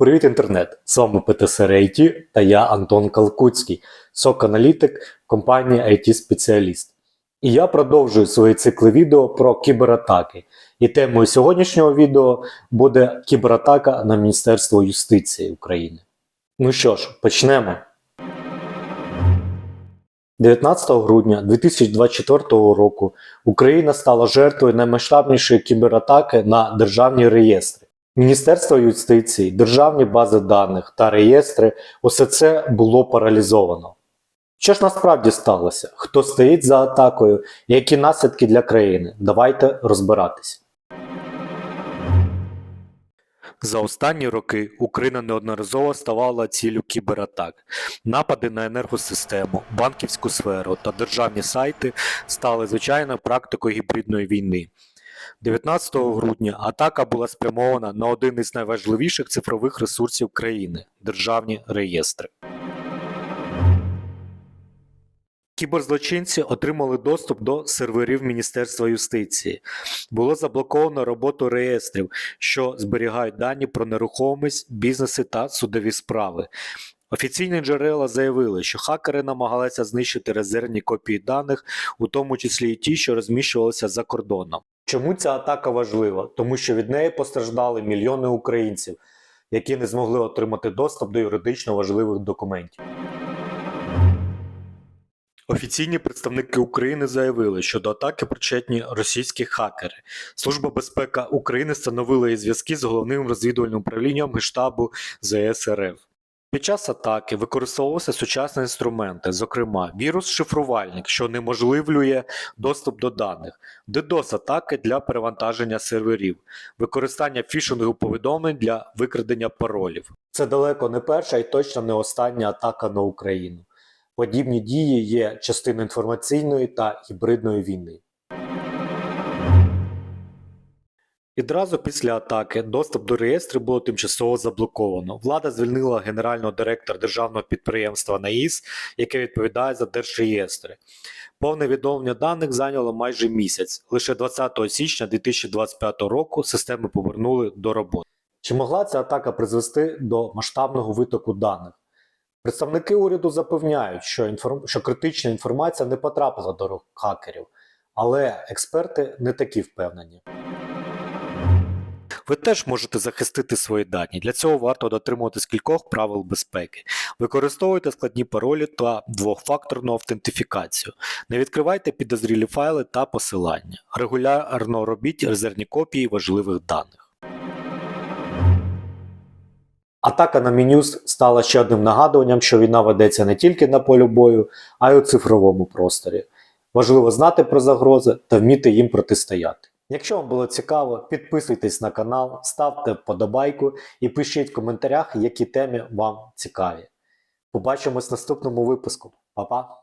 Привіт, інтернет! З вами ПТСР IT та я Антон Калкуцький, сок-аналітик компанії IT-спеціаліст. І я продовжую свої цикли відео про кібератаки. І темою сьогоднішнього відео буде кібератака на Міністерство юстиції України. Ну що ж, почнемо. 19 грудня 2024 року Україна стала жертвою наймасштабнішої кібератаки на державні реєстри. Міністерство юстиції, державні бази даних та реєстри усе це було паралізовано. Що ж насправді сталося? Хто стоїть за атакою? Які наслідки для країни? Давайте розбиратись. За останні роки Україна неодноразово ставала ціллю кібератак. Напади на енергосистему, банківську сферу та державні сайти стали звичайною практикою гібридної війни. 19 грудня атака була спрямована на один із найважливіших цифрових ресурсів країни державні реєстри. Кіберзлочинці отримали доступ до серверів Міністерства юстиції. Було заблоковано роботу реєстрів, що зберігають дані про нерухомість, бізнеси та судові справи. Офіційні джерела заявили, що хакери намагалися знищити резервні копії даних, у тому числі і ті, що розміщувалися за кордоном. Чому ця атака важлива? Тому що від неї постраждали мільйони українців, які не змогли отримати доступ до юридично важливих документів. Офіційні представники України заявили, що до атаки причетні російські хакери. Служба безпеки України встановила її зв'язки з головним розвідувальним управлінням Гештабу ЗС РФ. Під час атаки використовувалися сучасні інструменти, зокрема вірус-шифрувальник, що унеможливлює доступ до даних, DDoS-атаки для перевантаження серверів, використання фішингових повідомлень для викрадення паролів. Це далеко не перша і точно не остання атака на Україну. Подібні дії є частиною інформаційної та гібридної війни. Відразу після атаки доступ до реєстру було тимчасово заблоковано. Влада звільнила генерального директора державного підприємства НАІС, яке відповідає за держреєстри. Повне відновлення даних зайняло майже місяць. Лише 20 січня 2025 року системи повернули до роботи. Чи могла ця атака призвести до масштабного витоку даних? Представники уряду запевняють, що, інформ... що критична інформація не потрапила до рук хакерів, але експерти не такі впевнені. Ви теж можете захистити свої дані. Для цього варто дотримуватись кількох правил безпеки. Використовуйте складні паролі та двохфакторну автентифікацію. Не відкривайте підозрілі файли та посилання. Регулярно робіть резервні копії важливих даних. Атака на Мінюс стала ще одним нагадуванням, що війна ведеться не тільки на полі бою, а й у цифровому просторі. Важливо знати про загрози та вміти їм протистояти. Якщо вам було цікаво, підписуйтесь на канал, ставте вподобайку і пишіть в коментарях, які теми вам цікаві. Побачимось в наступному випуску. Па-па!